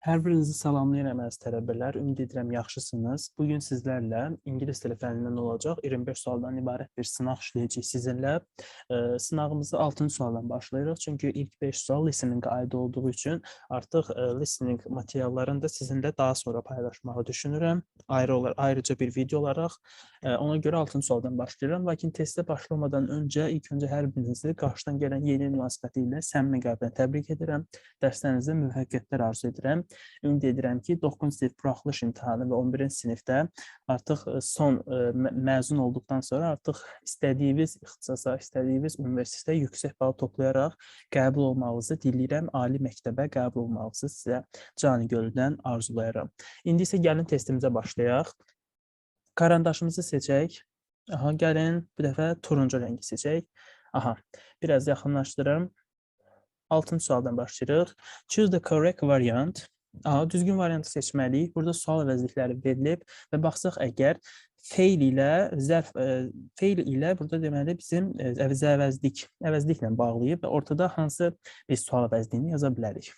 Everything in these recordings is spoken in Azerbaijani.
Hər birinizi salamlayıram əziz tələbələr. Ümid edirəm yaxşısınız. Bu gün sizlərlə ingilis dili fənnindən olacaq 25 sualdan ibarət bir sınaq işləyəcəyik sizinlə. Ə, Sınağımızı 6-cı sualdan başlayırıq. Çünki ilk 5 sual listening aid olduğu üçün artıq ə, listening materiallarını da sizinlə daha sonra paylaşmağı düşünürəm. Ayrı olaraq ayrıca bir video olaraq. Ə, Ona görə 6-cı sualdan başlayıram. Lakin testə başlamadan öncə ilk öncə hər birinizi qarşıdan gələn yeni il münasibəti ilə səmimi qəlbdən təbrik edirəm. Dərslərinizdə müvəffəqiyyətlər arzu edirəm. Ümid edirəm ki, 9-cu sinif buraxılış imtahanı və 11-ci sinifdə artıq ə, son mə- məzun olduqdan sonra artıq istədiyiniz ixtisasa, istədiyiniz universitetə yüksək bal toplayaraq qəbul olmağınızı diləyirəm. Ali məktəbə qəbul olmağınızı sizə canı gönüldən arzulayıram. İndi isə gəlin testimizə başlayaq. Karandaşımızı seçək. Aha, gəlin bu dəfə turuncu rəngi seçək. Aha, biraz yaxınlaşdırım. 6-cı sualdan başlayırıq. Choose the correct variant. Aha, düzgün variantı seçməliyik. Burada sual əvəzlikləri verilib və baxsaq əgər fail ilə zərf ə, fail ilə burada deməli bizim ə, əvəz əvəzlik əvəzliklə bağlayıb və ortada hansı bir sual əvəzliyini yaza bilərik.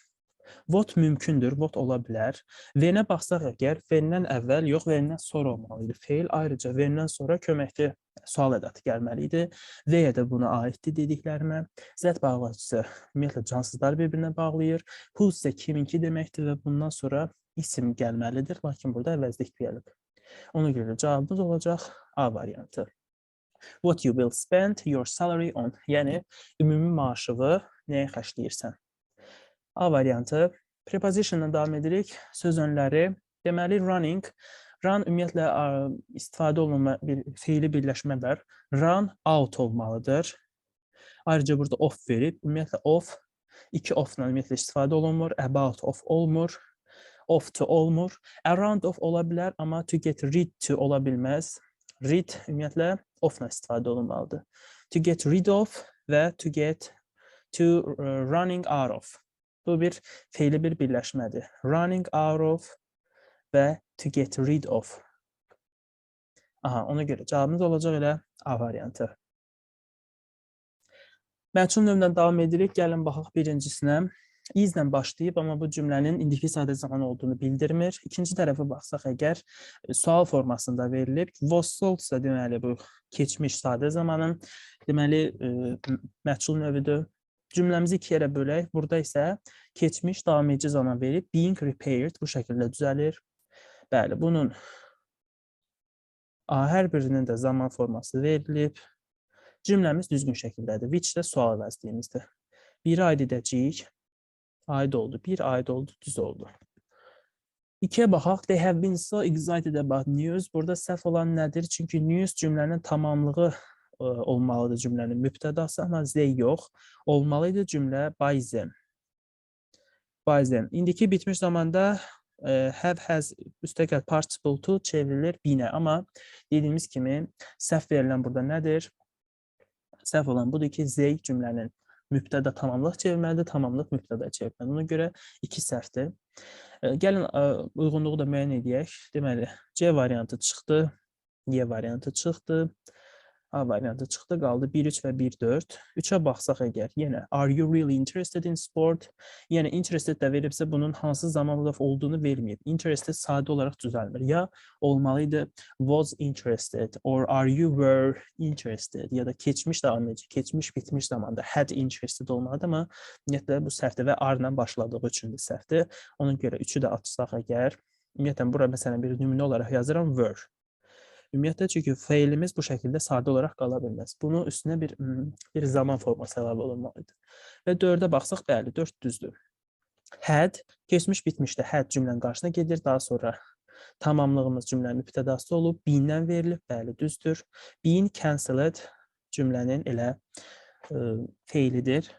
What mümkündür, what ola bilər. Verilənə baxsaq əgər verilən əvvəl yox, verilən sonra olmalı idi. Fail ayrıca verilən sonra köməkli sual ədatı gəlməli idi. V-yə də buna aiddir dediklərimə. Z bağlacısı ümumiyyətlə cansızları bir-birinə bağlayır. Who isə kiminki deməkdir və bundan sonra isim gəlməlidir, lakin burada əvəzlik gəlib. Ona görə cavabımız olacaq A variantı. What you will spend your salary on. Yəni ümumi maaşını nəyə xərcləyirsən? A variantı. Prepositionla davam edirik. Söz önləri. Deməli running run ümumiyyətlə istifadə olunma bir feili birləşmələr. Run out olmalıdır. Ayrıca burada off verib. Ümumiyyətlə off iki off-la ümumiyyətlə istifadə olunmur. About off olmur. Off to olmur. Around off ola bilər, amma to get rid to ola bilməz. Rid ümumiyyətlə off-la istifadə olunmalıdır. To get rid of və to get to uh, running out of. Bu bir feili bir birləşmədir. Running out of və to get rid of. Aha, ona görə cavabımız olacaq elə A variantı. Məchul növlə davam edirik. Gəlin baxaq birincisinə. İzlə başlayıb, amma bu cümlənin indiki sadə zaman olduğunu bildirmir. İkinci tərəfə baxsaq əgər e, sual formasında verilib. Was sold-sa deməli bu keçmiş sadə zamanın deməli e, m- məchul növüdür. Cümləmizi iki yerə bölək. Burada isə keçmiş davam edici zaman verib being repaired bu şəkildə düzəlir. Bəli, bunun A, hər birinin də zaman forması verilib. Cümləmiz düzgün şəkildədir. Which də sual əvəzliyimizdir. Biri aid edəcəyik. Aid oldu. Bir aid oldu, düz oldu. İkiyə baxaq. They have been so excited about news. Burada səhv olan nədir? Çünki news cümlənin tamamlığı olmalıdır cümlənin mübtədası, amma they yox. Olmalı idi cümlə by them. By them. İndiki bitmiş zamanda ə, have has üstəgəl participle to çevrilir be-nə, amma dediyimiz kimi səhv verilən burada nədir? Səhv olan budur ki, they cümlənin mübtəda tamamlıq çevirməlidir, tamamlıq mübtəda çevirməlidir. Ona görə iki səhvdir. Gəlin uyğunluğu da müəyyən edək. Deməli, C variantı çıxdı, Y variantı çıxdı. A variantı çıxdı, qaldı 1-3 və 1-4. 3-ə baxsaq əgər, yenə are you really interested in sport? Yəni interested də veribsə bunun hansı zamanla olduğunu verməyib. Interested sadə olaraq düzəlmir. Ya olmalı idi was interested or are you were interested ya da keçmiş davam edici, keçmiş bitmiş zamanda had interested olmalıdır amma ümumiyyətlə bu səhvdir və are-la başladığı üçün də səhvdir. Ona görə 3-ü də açsaq əgər, ümumiyyətlə bura məsələn bir nümunə olaraq yazıram were. Ümumiyyətlə çünki feilimiz bu şəkildə sadə olaraq qala bilməz. Bunun üstünə bir bir zaman forması əlavə olunmalıdır. Və 4-ə baxsaq, bəli, 4 düzdür. Had keçmiş bitmişdə had cümlənin qarşısına gedir, daha sonra tamamlığımız cümlənin mübtədası olub, be-dən verilib, bəli, düzdür. Being cancelled cümlənin elə ə, feilidir.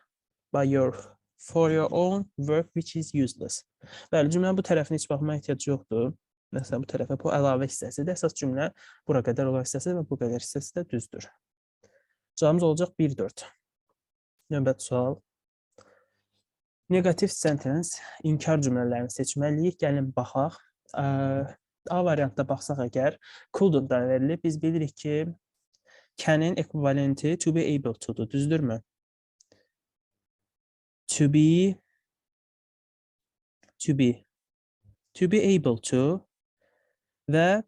By your for your own work which is useless. Bəli, cümlənin bu tərəfinə heç baxmaya ehtiyac yoxdur. Məsələn, bu tərəfə bu əlavə hissəsidir. Əsas cümlə bura qədər olan hissəsi və bu qədər hissəsi də düzdür. Cavabımız olacaq 1-4. Növbəti sual. Negativ sentence, inkar cümlələrini seçməliyik. Gəlin baxaq. A variantda baxsaq əgər, couldn't-dan verilib. Biz bilirik ki, can-in ekvivalenti to be able to-dur. Düzdürmü? To be to be to be able to və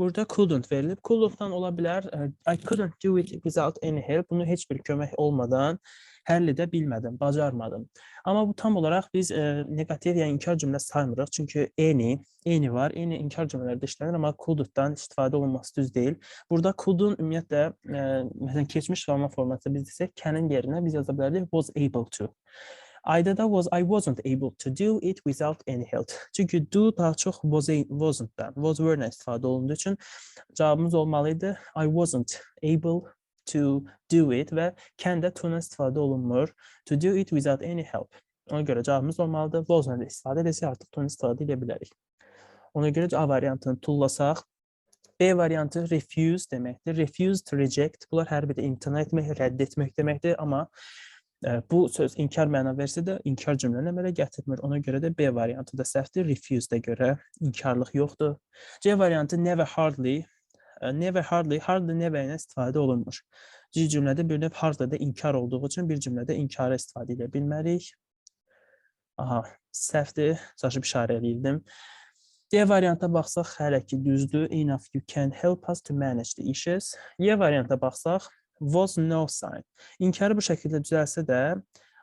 burada couldn't verilib. Couldn't-dan ola bilər I couldn't do it without any help. Bunu heç bir kömək olmadan həll edə bilmədim, bacarmadım. Amma bu tam olaraq biz ə, negativ, yəni inkar cümlə saymırıq. Çünki any, any var. Any inkar cümlələrdə işlənir, amma couldn't-dan istifadə olunması düz deyil. Burada could-un ümumiyyətlə ə, məsələn keçmiş qalma formatında biz desək can-in yerinə biz yaza bilərdik was able to. Ayda da was I wasn't able to do it without any help. Çünki do daha çox was wasn't-dan, was were-nə istifadə olunduğu üçün cavabımız olmalı idi I wasn't able to do it və can də to-dan istifadə olunmur. To do it without any help. Ona görə cavabımız olmalıdır. Was-la da istifadə edəcək, artıq to-dan istifadə edə bilərik. Ona görə A variantını tullasaq, B variantı refuse deməkdir. Refuse to reject. Bunlar hər biri imtina etmək, rədd etmək deməkdir, amma bu söz inkar məna versə də inkar cümləni əmələ gətirmir. Ona görə də B variantı da səhvdir. Refuse-də görə inkarlıq yoxdur. C variantı never hardly never hardly hardly never ilə istifadə olunmur. C cümlədə bir növ hardly da inkar olduğu üçün bir cümlədə inkara istifadə edə bilmərik. Aha, səhvdir. Çaşıb işarə eləyirdim. D varianta baxsaq hələ ki düzdür. Enough you can help us to manage the issues. Y varianta baxsaq was no sign. İnkarı bu şəkildə düzəlsə də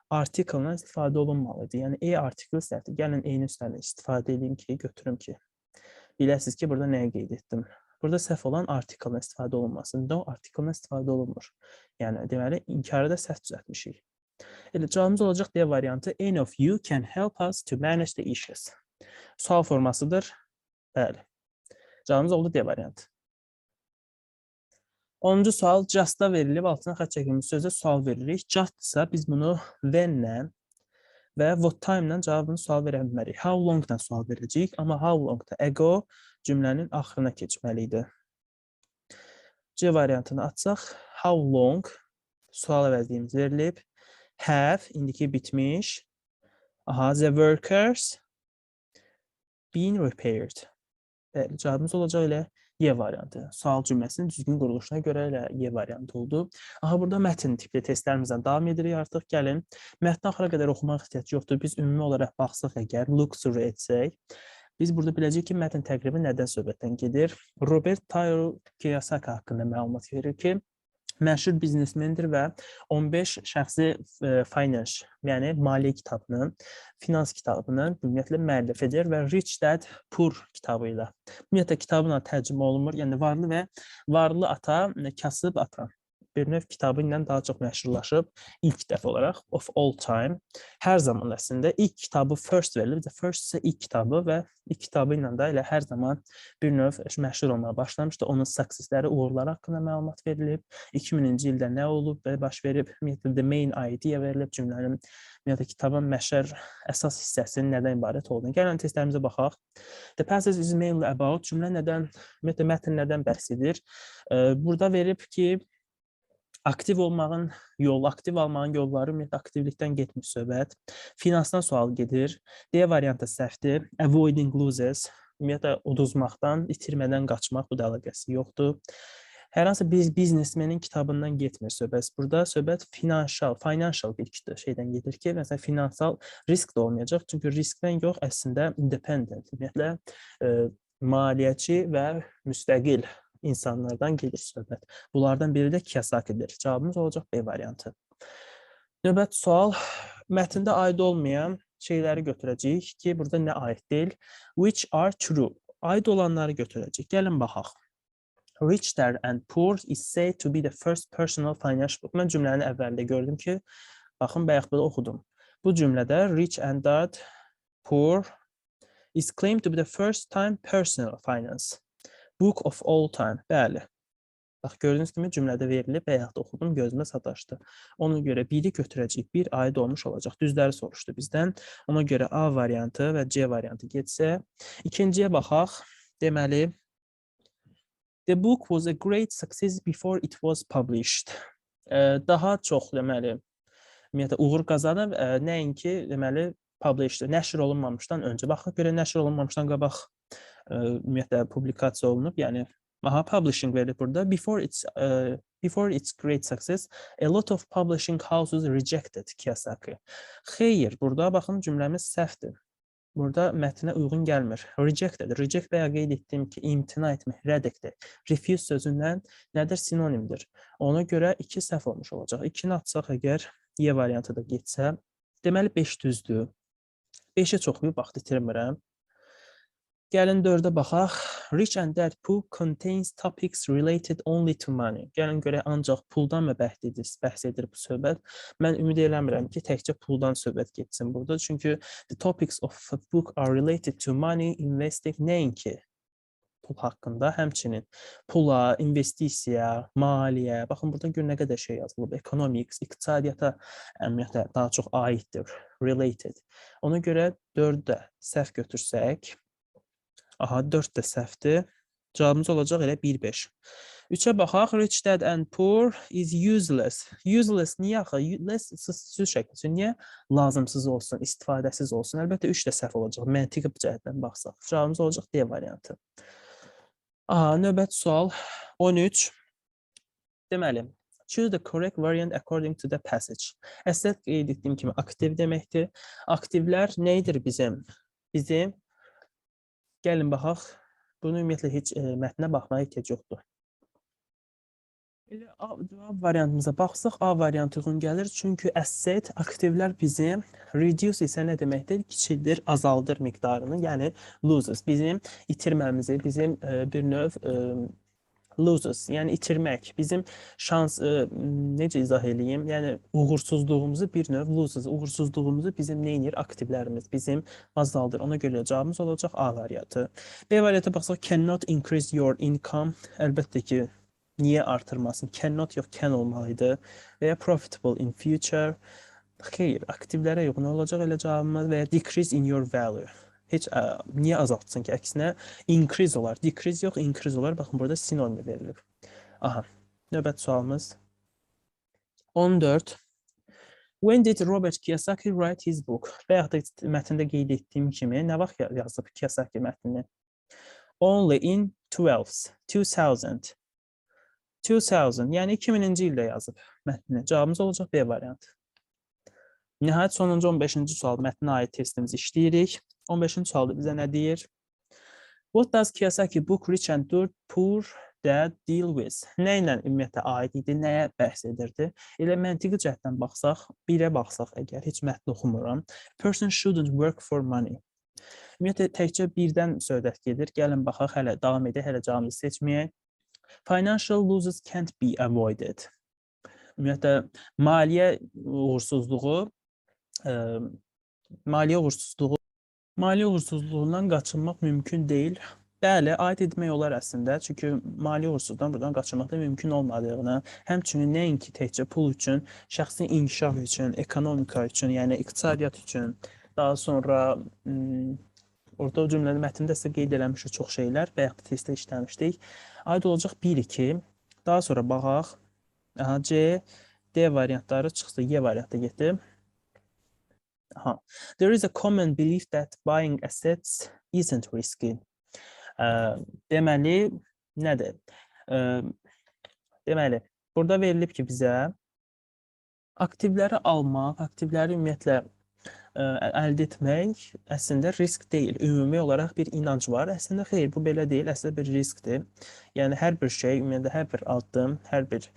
article-la istifadə olunmalıdır. Yəni E artikli səhvdir. Gəlin E-nin üstərinə istifadə edeyim ki, götürüm ki. Biləsiniz ki, burada nəyə qeyd etdim? Burada səhv olan article-la istifadə olunması. No article-la istifadə olunmur. Yəni deməli inkarı da səhv düzəltmişik. Elə cavabımız olacaq D variantı. Any of you can help us to manage the issues. Sual formasıdır. Bəli. Cavabımız oldu D variantı. 10-cu sual just-da verilib, altına xətt çəkilmiş sözə sual veririk. Just-dırsa biz bunu when-lə və what time-lə cavabını sual verə bilmərik. How long-dan sual verəcəyik, amma how long-da ego cümlənin axırına keçməli idi. C variantını açsaq, how long sual əvəzliyimiz verilib. Have indiki bitmiş. Aha, the workers been repaired. Bəli, cavabımız olacaq elə Y variantı. Sual cümləsinin düzgün quruluşuna görə elə Y variantı oldu. Aha, burada mətn tipli testlərimizdən davam edirik artıq. Gəlin, mətni axıra qədər oxumaq ehtiyacı yoxdur. Biz ümumi olaraq baxsaq əgər, look through etsək, biz burada biləcəyik ki, mətn təqribi nədən söhbətdən gedir? Robert Taro Kiyosaki haqqında məlumat verir ki, məşhur biznesmendir və 15 şəxsi e, finance, yəni maliyyə kitabını, finans kitabını ümumiyyətlə müəllif edir və Rich Dad Poor kitabı ilə. Ümumiyyətlə kitabla tərcümə olunmur. Yəni varlı və varlı ata, e, kasıb ata bir növ kitabı ilə daha çox məşhurlaşıb ilk dəfə olaraq of all time hər zaman əslində ilk kitabı first verilib. The first isə ilk kitabı və ilk kitabı ilə də elə hər zaman bir növ məşhur olmağa başlamışdı. Onun successləri, uğurları haqqında məlumat verilib. 2000-ci ildə nə olub və baş verib, ümumiyyətlə the main idea verilib cümlənin ümumiyyətlə kitabın məşər əsas hissəsinin nədən ibarət olduğunu. Gəlin testlərimizə baxaq. The passage is mainly about cümlə nədən, ümumiyyətlə mətn nədən bəhs edir? Burada verib ki, aktiv olmağın yolu, aktiv almağın yolları ümumiyyətlə aktivlikdən getmiş söhbət. Finansdan sual gedir. D variantı səhvdir. Avoiding losses. Ümumiyyətlə uduzmaqdan, itirmədən qaçmaq bu da əlaqəsi yoxdur. Hər hansı bir biznesmenin kitabından getmir söhbət. Burada söhbət financial, financial bir şeydən gedir ki, məsələn finansal risk də olmayacaq. Çünki riskdən yox, əslində independent, ümumiyyətlə e, maliyyəçi və müstəqil insanlardan gedir söhbət. Bunlardan biri də Kiyosakidir. Cavabımız olacaq B variantı. Növbəti sual mətndə aid olmayan şeyləri götürəcəyik ki, burada nə aid deyil. Which are true. Aid olanları götürəcəyik. Gəlin baxaq. Rich dad and poor is said to be the first personal financial book. Mən cümlənin əvvəlində gördüm ki, baxın bayaq belə oxudum. Bu cümlədə rich and dad poor is claimed to be the first time personal finance. Book of all time. Bəli. Bax gördüyünüz kimi cümlədə verilib, bayaq da oxudum, gözümə sataşdı. Ona görə biri götürəcəyik, bir aid olmuş olacaq. Düzləri soruşdu bizdən. Ona görə A variantı və C variantı getsə, ikinciyə baxaq. Deməli, The book was a great success before it was published. Ə, Daha çox deməli, ümumiyyətlə uğur qazanıb, ə, nəinki deməli published, nəşr olunmamışdan öncə. Baxaq görə nəşr olunmamışdan qabaq ümumiyyətlə publikasiya olunub. Yəni aha publishing verilib burada. Before its ə, before its great success, a lot of publishing houses rejected Kiyosaki. Xeyr, burada baxın cümləmiz səhvdir. burada mətnə uyğun gəlmir. Rejected. Reject və ya qeyd etdiyim ki, imtina etmək, rədd etmək. Refuse sözündən nədir? Sinonimdir. Ona görə 2 səhv olmuş olacaq. 2-ni atsaq əgər Y variantı da getsə, deməli 5 düzdür. 5-ə çoxlayıb vaxt itirmirəm. Gəlin 4-ə baxaq. Rich and Dead Pool contains topics related only to money. Gəlin görək ancaq puldan mı bəhs edir, bəhs edir bu söhbət. Mən ümid eləmirəm ki, təkcə puldan söhbət getsin burada. Çünki the topics of the book are related to money, investing, nəinki pul haqqında, həmçinin pula, investisiya, maliyyə, baxın burada gör nə qədər şey yazılıb. Economics, iqtisadiyyata əməliyyata daha çox aiddir, related. Ona görə 4-də səhv götürsək, Aha, 4 də səhvdir. Cavabımız olacaq elə 1-5. 3-ə baxaq. Rich dad and poor is useless. Useless niyə axı? Useless söz şəkli üçün niyə lazımsız olsun, istifadəsiz olsun? Əlbəttə 3 də səhv olacaq. Məntiqi cəhətdən baxsaq. Cavabımız olacaq D variantı. Aha, növbəti sual 13. Deməli, choose the correct variant according to the passage. Əslət qeyd etdiyim kimi aktiv deməkdir. Aktivlər nə edir bizim? Bizim Gəlin baxaq. Bunu ümumiyyətlə heç e, mətnə baxmağa ehtiyac yoxdur. Elə A cavab variantımıza baxsaq, A variantı uyğun gəlir. Çünki asset aktivlər bizim reduce isə nə deməkdir? Kiçildir, azaldır miqdarını. Yəni loses bizim itirməmizi, bizim e, bir növ e, loses, yəni itirmək, bizim şans ə, necə izah eləyim? Yəni uğursuzluğumuzu bir növ loses, uğursuzluğumuzu bizim nə edir? Aktivlərimiz bizim azaldır. Ona görə cavabımız olacaq A variantı. B variantı baxsaq cannot increase your income. Əlbəttə ki, niyə artırmasın? Cannot yox, can olmalıdır. Və ya profitable in future. Xeyr, aktivlərə yox, nə olacaq elə cavabımız və ya decrease in your value heç ə, niyə azaltsın ki? Əksinə increase olar. Decrease yox, increase olar. Baxın burada sinonim verilib. Aha. Növbəti sualımız 14. When did Robert Kiyosaki write his book? Yaxud da mətndə qeyd etdiyim kimi nə vaxt yazıb Kiyosaki mətnini? Only in 12 2000. 2000, yəni 2000-ci ildə yazıb mətnini. Cavabımız olacaq B variantı. Nəhayət sonuncu 15-ci sual mətnə aid testimizi işləyirik. 15-ci sualda bizə nə deyir? What does Kiyosaki book Rich and Poor Dad deal with? Nə ilə ümumiyyətlə aid idi, nəyə bəhs edirdi? Elə məntiqi cəhətdən baxsaq, birə baxsaq əgər heç mətn oxumuram, person shouldn't work for money. Ümumiyyətlə təkcə birdən söhbət gedir. Gəlin baxaq, hələ davam edək, hələ cavabımızı seçməyək. Financial losses can't be avoided. Ümumiyyətlə maliyyə uğursuzluğu ə, maliyyə uğursuzluğu Maliyyə uğursuzluğundan qaçınmaq mümkün deyil. Bəli, aid etmək olar əslində, çünki maliyyə uğursuzluğundan buradan qaçınmaq da mümkün olmadığını, həmçinin nəinki təkcə pul üçün, şəxsi inkişaf üçün, ekonomika üçün, yəni iqtisadiyyat üçün, daha sonra orada o cümlədə mətndə sizə qeyd eləmişik çox şeylər və yaxud testdə işləmişdik. Aid olacaq 1-2. Daha sonra baxaq. C, D variantları çıxsa Y variantı getdi. Aha. There is a common belief that buying assets isn't risky. Ə, deməli, nədir? Ə, deməli, burada verilib ki, bizə aktivləri almaq, aktivləri ümumiyyətlə ə, əldə etmək əslində risk deyil. Ümumi olaraq bir inanc var. Əslində xeyr, bu belə deyil, əslində bir riskdir. Yəni hər bir şey, ümumiyyətlə hər bir addım, hər bir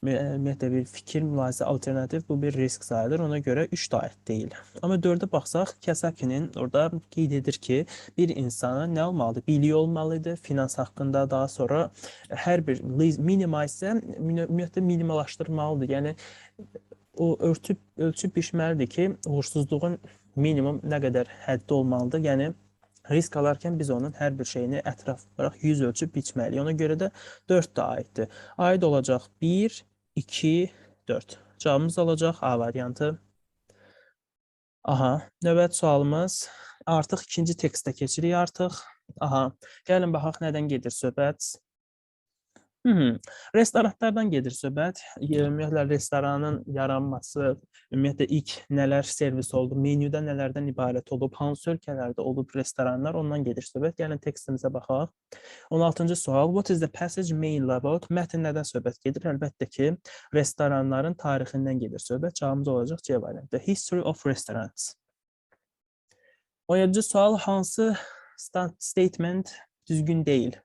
ümumiyyətlə bir fikir, mülahizə, alternativ bu bir risk sayılır. Ona görə 3 də aid deyil. Amma 4-ə baxsaq, Kiyosakinin orada qeyd edir ki, bir insana nə olmalıdır? Biliyi olmalıdır finans haqqında, daha sonra hər bir minimize ümumiyyətlə minimallaşdırmalıdır. Yəni o örtüb ölçüb biçməlidir ki, uğursuzluğun minimum nə qədər həddi olmalıdır. Yəni risk alarkən biz onun hər bir şeyini ətraf olaraq 100 ölçüb biçməliyik. Ona görə də 4 də aiddir. Aid olacaq 1, 2, 4. Cavabımız olacaq A variantı. Aha, növbət sualımız artıq ikinci tekstə keçirik artıq. Aha, gəlin baxaq nədən gedir söhbət. Hmm. Restoranlardan gedir söhbət. Ümumiyyətlə restoranın yaranması, ümumiyyətlə ilk nələr servis oldu, menyuda nələrdən ibarət olub, hansı ölkələrdə olub restoranlar, ondan gedir söhbət. Gəlin tekstimizə baxaq. 16-cı sual. What is the passage mainly about? Mətn nədən söhbət gedir? Əlbəttə ki, restoranların tarixindən gedir söhbət. Cavabımız olacaq C variantı. History of restaurants. 17-ci sual hansı sta- statement düzgün deyil?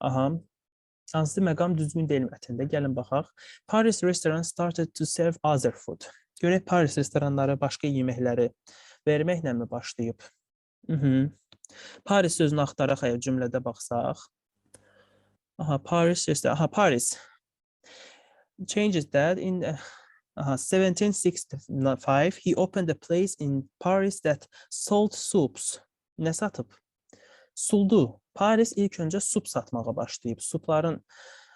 Aha. Hansı məqam düzgün deyil mətndə? Gəlin baxaq. Paris restaurant started to serve other food. Görək Paris restoranları başqa yeməkləri verməklə mi başlayıb? Mhm. Paris sözünü axtaraq əgər cümlədə baxsaq. Aha, Paris restoran. Aha, Paris. Changes that in uh, aha, 1765 he opened a place in Paris that sold soups. Nə satıb? Suldu. Paris ilk öncə sup satmağa başlayıb. Supların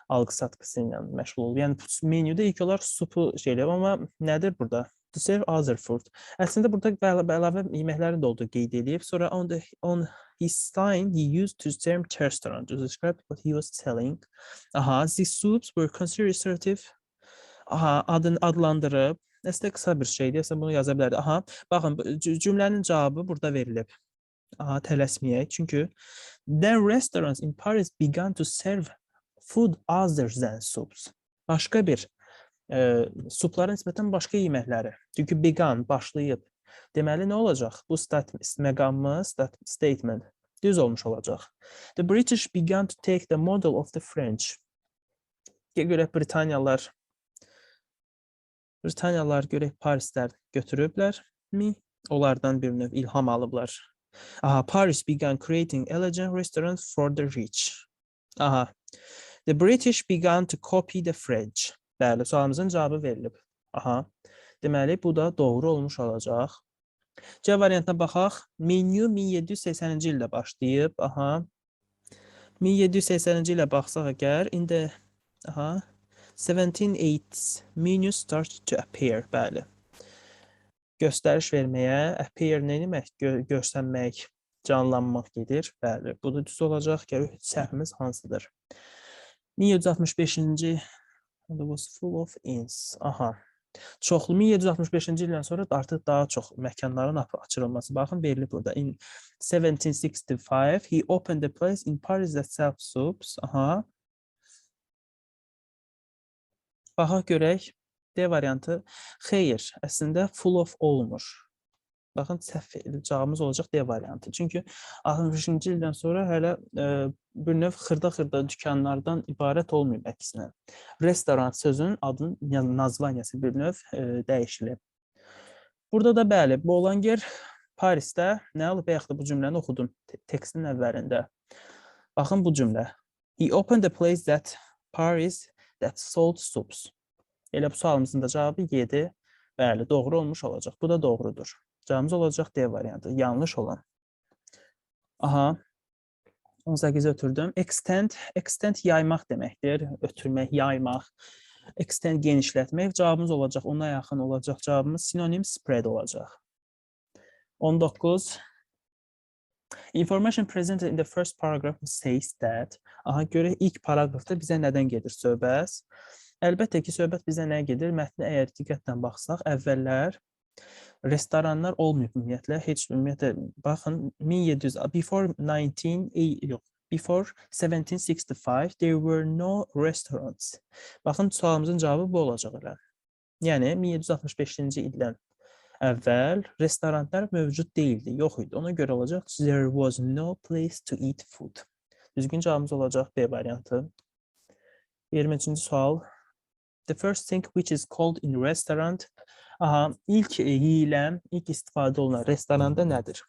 alqı-satqısı ilə məşğul olub. Yəni menyuda ilk olaraq supu şey eləyib, amma nədir burada? To serve other food. Əslində burada əla- əlavə yeməklərin də olduğu qeyd edilib. Sonra on the on his sign he used to term restaurant to describe what he was selling. Aha, these soups were considered assertive. Aha, adını adlandırıb. Əslində qısa bir şeydir. Əslində bunu yaza bilərdi. Aha, baxın cümlənin cavabı burada verilib. Aha, tələsməyək. Çünki then restaurants in Paris began to serve food other than soups. Başqa bir e, suplara nisbətən başqa yeməkləri. Çünki began başlayıb. Deməli nə olacaq? Bu stat məqamı stat statement düz olmuş olacaq. The British began to take the model of the French. Görək Britaniyalılar Britaniyalılar görək Parislər götürüblər mi? Onlardan bir növ ilham alıblar. Aha, Paris began creating elegant restaurants for the rich. Aha. The British began to copy the French. Bəli, sualımızın cavabı verilib. Aha. Deməli, bu da doğru olmuş olacaq. C variantına baxaq. Menyu 1780-ci ildə başlayıb. Aha. 1780-ci ilə baxsaq əgər, indi aha 1780 menu start to appear. Bəli. Göstəriş verməyə, appear nə demək? Gö görsənmək, canlanmaq gedir. Bəli, bu da düz olacaq. Görək səhvimiz hansıdır? 1765-ci And it was full of inns. Aha. Çoxlu 1765-ci ildən sonra artıq daha çox məkanların açılması. Baxın verilib burada. In 1765 he opened a place in Paris that sells soups. Aha. Baxaq görək. D variantı. Xeyr, əslində full of olmur. Baxın səhv cavabımız olacaq D variantı. Çünki 60-cı ildən sonra hələ e, bir növ xırda-xırda dükanlardan ibarət olmayıb əksinə. Restoran sözünün adının ya- nazvaniyası bir növ e, dəyişilib. Burada da bəli, Bolanger Parisdə nə alıb bayaq da bu cümləni oxudum te- tekstin əvvəlində. Baxın bu cümlə. He opened a place that Paris that sold soups. Elə bu sualımızın da cavabı 7. Bəli, doğru olmuş olacaq. Bu da doğrudur. Cavabımız olacaq D variantı. Yanlış olan. Aha. 18 ötürdüm. Extend, extend yaymaq deməkdir. Ötürmək, yaymaq. Extend genişlətmək. Cavabımız olacaq, ona yaxın olacaq. Cavabımız sinonim spread olacaq. 19. Information presented in the first paragraph says that. Aha, görək ilk paraqrafda bizə nədən gedir söhbət? Əlbəttə ki, söhbət bizə nəyə gedir? Mətnə əgər diqqətlə baxsaq, əvvəllər restoranlar olmayıb ümumiyyətlə. Heç ümumiyyətlə baxın 1700 before 19 eh, yox, before 1765 there were no restaurants. Baxın sualımızın cavabı bu olacaq elə. Yəni 1765-ci ildən əvvəl restoranlar mövcud değildi, yox idi. Ona görə olacaq there was no place to eat food. Düzgün cavabımız olacaq B variantı. 20-ci sual. The first thing which is called in restaurant. Aha, ilk yeyilən, ilk istifadə olunan restoranda nədir?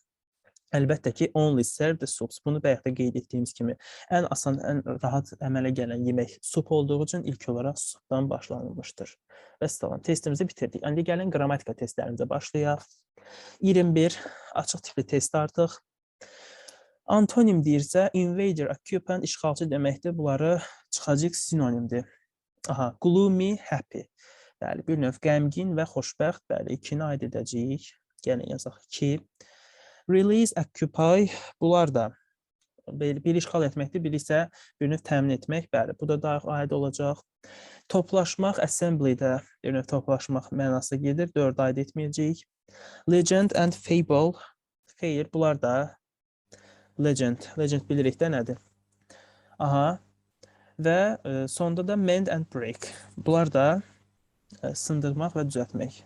Əlbəttə ki, only serve the soups. Bunu bayaq da qeyd etdiyimiz kimi ən asan, ən rahat əmələ gələn yemək sup olduğu üçün ilk olaraq supdan başlanılmışdır. Və salam, testimizi bitirdik. İndi gəlin qrammatika testlərimizə başlayaq. 21 açıq tipli test artıq. Antonim deyirsə, invader, occupant, işğalçı deməkdir. Bunları çıxacaq sinonimdir. Aha, gloomy, happy. Bəli, bir növ qəmgin və xoşbəxt. Bəli, ikini aid edəcəyik. Gəlin yazaq 2. Release, occupy. Bunlar da biri biri işğal etməkdir, biri isə bir növ təmin etmək. Bəli, bu da daha aid olacaq. Toplaşmaq, assembly-də bir növ toplaşmaq mənası gedir. 4 aid etməyəcəyik. Legend and fable. Xeyr, bunlar da legend. Legend bilirik də nədir? Aha. Və e, sonda da mend and break. Bunlar da e, sındırmaq və düzəltmək.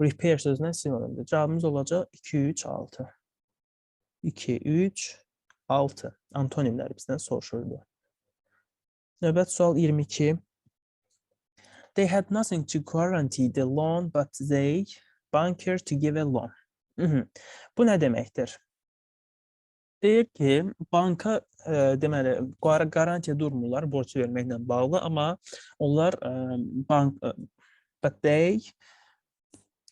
Repair sözünə sinonimdir. Cavabımız olacaq 2, 3, 6. 2, 3, 6. Antonimləri bizdən soruşurdu. Növbət sual 22. They had nothing to guarantee the loan, but they banker to give a loan. Bu nə deməkdir? Deyir ki, banka e, deməli qar- qarantiya durmurlar borc verməklə bağlı, amma onlar e, bank but they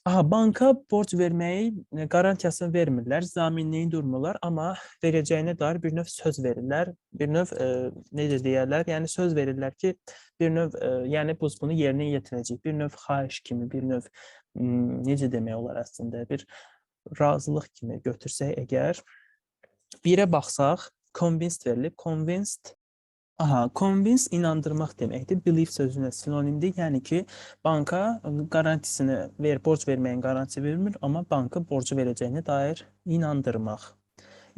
Aha, banka borc verməyi qarantiyasını vermirlər, zaminliyi durmurlar, amma verəcəyinə dair bir növ söz verirlər. Bir növ e, necə deyərlər? Yəni söz verirlər ki, bir növ e, yəni biz bunu yerinə yetirəcəyik. Bir növ xahiş kimi, bir növ m, necə demək olar əslində? Bir razılıq kimi götürsək əgər birə baxsaq, convinced verilib. Convinced Aha, convince inandırmaq deməkdir. Believe sözünə sinonimdir. Yəni ki, banka qarantisini ver, borc verməyin qarantisi vermir, amma banka borcu verəcəyinə dair inandırmaq.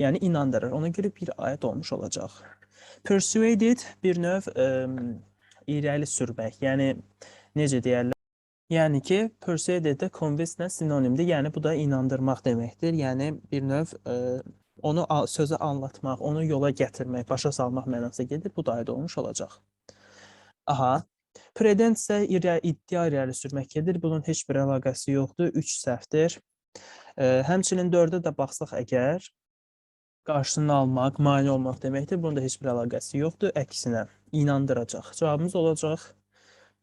Yəni inandırır. Ona görə bir ayət olmuş olacaq. Persuaded bir növ ə, irəli sürmək. Yəni necə deyərlər? Yəni ki, persuaded də convince-lə sinonimdir. Yəni bu da inandırmaq deməkdir. Yəni bir növ ə, onu sözə anlatmaq, onu yola gətirmək, başa salmaq mənasına gedir. Bu da aid olmuş olacaq. Aha. Predent isə iddia irəli sürmək gedir. Bunun heç bir əlaqəsi yoxdur. 3 səhvdir. Ə, həmçinin 4-ə də baxsaq əgər qarşısını almaq, mane olmaq deməkdir. Bunun da heç bir əlaqəsi yoxdur. Əksinə inandıracaq. Cavabımız olacaq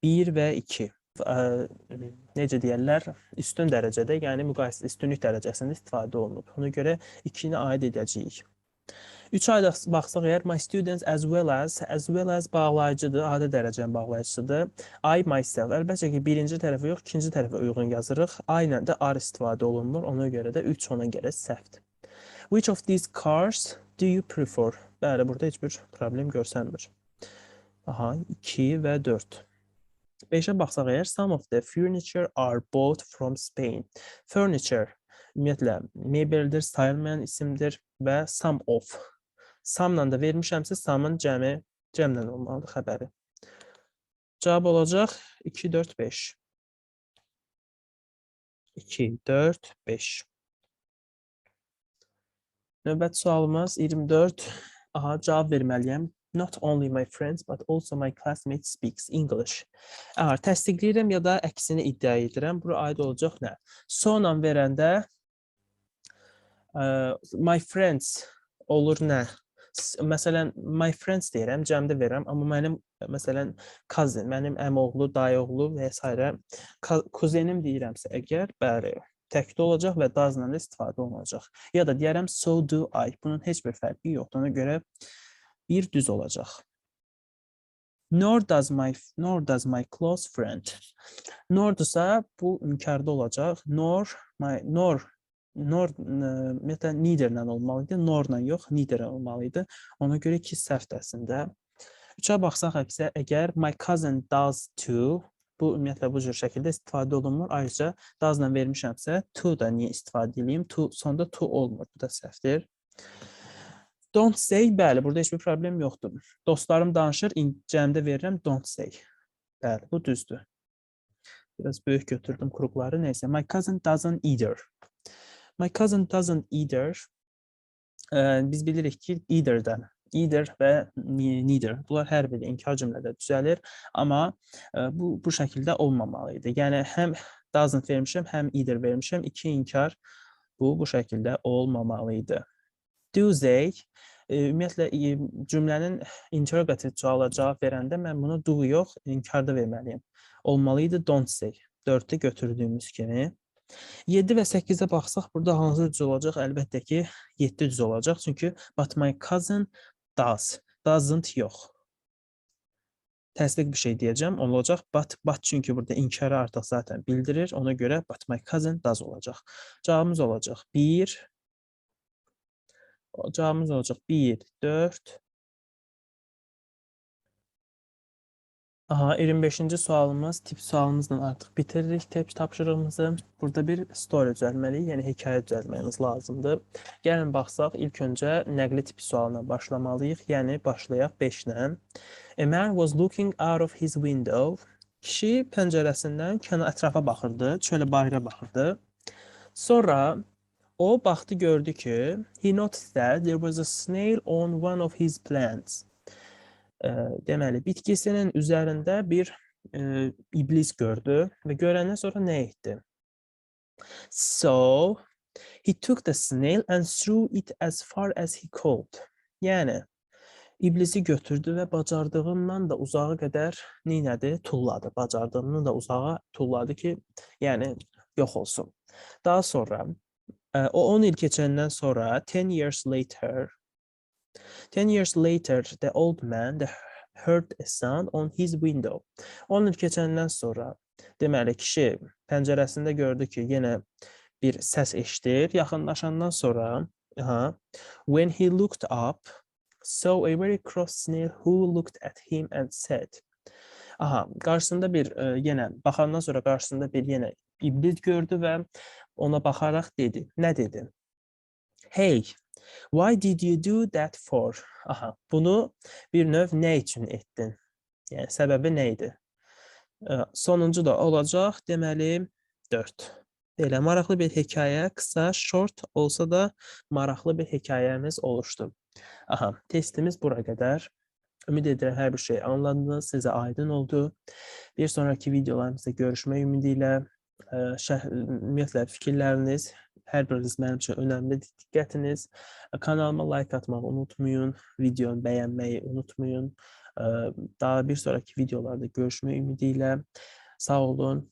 1 və 2. Necə deyərlər? Üstün dərəcədə, yəni müqayisə üstünlük dərəcəsində istifadə olunub. Ona görə 2-ni aid edəcəyik. 3 ayda baxsaq əgər my students as well as as well as bağlayıcıdır, adi dərəcənin bağlayıcısıdır. I myself əlbəttə ki, birinci tərəfə yox, ikinci tərəfə uyğun yazırıq. I ilə də are istifadə olunmur. Ona görə də 3 ona görə səhvdir. Which of these cars do you prefer? Bəli, burada heç bir problem görsənmir. Aha, 2 və 4. 5-ə baxsaq əgər some of the furniture are bought from Spain. Furniture ümumiyyətlə mebeldir, sayılmayan isimdir və some of. Some-la da vermişəmsə some-ın cəmi cəmlə olmalıdır xəbəri. Cavab olacaq 2 4 5. 2 4 5. Növbəti sualımız 24. Aha, cavab verməliyəm. Not only my friends but also my classmates speaks English. Aha, təsdiqləyirəm ya da əksini iddia edirəm. Bura aid olacaq nə? Sonla verəndə ə, my friends olur nə? Məsələn, my friends deyirəm, cəmdə verirəm, amma mənim məsələn cousin, mənim əmioğlu, dayıoğlu və s. kuzenim deyirəmsə əgər, bəli, təkdə olacaq və does-la da istifadə olunacaq. Ya da deyərəm so do I. Bunun heç bir fərqi yoxdur. Ona görə bir düz olacaq. Nor does my nor does my close friend. Nordursa bu inkarda olacaq. Nor my nor nor ə, ümumiyyətlə neither-lə olmalı idi. Nor-la yox, neither olmalı idi. Ona görə ki, səhvdir əslində. 3-ə baxsaq əgər, əgər my cousin does too, bu ümumiyyətlə bu cür şəkildə istifadə olunmur. Ayrıca does-la vermişəmsə, to da niyə istifadə edeyim? To sonda to olmur. Bu da səhvdir. Don't say, bəli, burada heç bir problem yoxdur. Dostlarım danışır, cəmdə verirəm don't say. Bəli, bu düzdür. Biraz böyük götürdüm kruqları. Nəysə, my cousin doesn't either. My cousin doesn't either. Ə, biz bilirik ki, either-dən either və ne- neither. Bunlar hər biri inkar cümlədə düzəlir, amma bu bu şəkildə olmamalı idi. Yəni həm doesn't vermişəm, həm either vermişəm. İki inkar bu bu şəkildə olmamalı idi. They e, ümumiyyətlə e, cümlənin interrogative suala cavab verəndə mən bunu do yox, inkarda verməliyəm. Olmalı idi don't say. 4-də götürdüyümüz kimi. 7 və 8-ə baxsaq, burada hansı düz olacaq? Əlbəttə ki, 7 düz olacaq. Çünki but my cousin does. Doesn't yox. Təsdiq bir şey deyəcəm, olacaq. But, but çünki burada inkarı artıq zaten bildirir. Ona görə but my cousin does olacaq. Cavabımız olacaq 1 O Cavabımız olacaq 1, 4. Aha, 25-ci sualımız tip sualımızla artıq bitiririk tip tapşırığımızı. Burada bir story düzəlməliyik, yəni hekayə düzəltməyimiz lazımdır. Gəlin baxsaq, ilk öncə nəqli tipi sualına başlamalıyıq. Yəni başlayaq 5-lə. A man was looking out of his window. Kişi pəncərəsindən kənar ətrafa baxırdı, çölə bayıra baxırdı. Sonra O baxdı gördü ki, he noticed that there was a snail on one of his plants. Ə, deməli, bitkisinin üzərində bir ə, iblis gördü və görəndən sonra nə etdi? So, he took the snail and threw it as far as he could. Yəni, iblisi götürdü və bacardığından da uzağa qədər neynədi? Tulladı. Bacardığından da uzağa tulladı ki, yəni yox olsun. Daha sonra o 10 il keçəndən sonra 10 years later 10 years later the old man the heard a sound on his window. 10 il keçəndən sonra deməli kişi pəncərəsində gördü ki, yenə bir səs eşidir. Yaxınlaşandan sonra aha, when he looked up saw a very cross snail who looked at him and said Aha, qarşısında bir ə, yenə baxandan sonra qarşısında bir yenə iblis gördü və ona baxaraq dedi. Nə dedi? Hey, why did you do that for? Aha, bunu bir növ nə üçün etdin? Yəni səbəbi nə idi? Sonuncu da olacaq, deməli 4. Belə maraqlı bir hekayə, qısa, short olsa da maraqlı bir hekayəmiz oluşdu. Aha, testimiz bura qədər. Ümid edirəm hər bir şey anladınız, sizə aydın oldu. Bir sonraki videolarımızda görüşmək ümidi ilə şəh, ümumiyyətlə fikirləriniz hər biriniz mənim üçün önəmlidir. Diqqətiniz. Kanalıma like atmağı unutmayın, videonu bəyənməyi unutmayın. Daha bir sonraki videolarda görüşmək ümidi ilə sağ olun.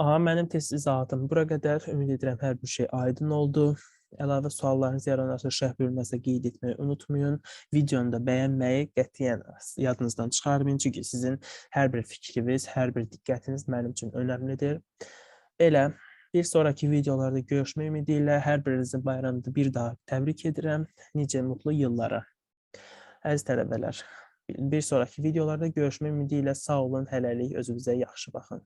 Aha, mənim test izahatım bura qədər. Ümid edirəm hər bir şey aydın oldu. Əlavə suallarınız yaranarsa şərh bölməsində qeyd etməyi unutmayın. Videonu da bəyənməyi qətiyyən yadınızdan çıxarmayın, çünki sizin hər bir fikriniz, hər bir diqqətiniz mənim üçün önəmlidir. Belə bir sonraki videolarda görüşmək ümidi ilə hər birinizin bayramını bir daha təbrik edirəm. Nice mutlu yıllara. Əziz tələbələr, bir sonraki videolarda görüşmək ümidi ilə sağ olun, hələlik özünüzə yaxşı baxın.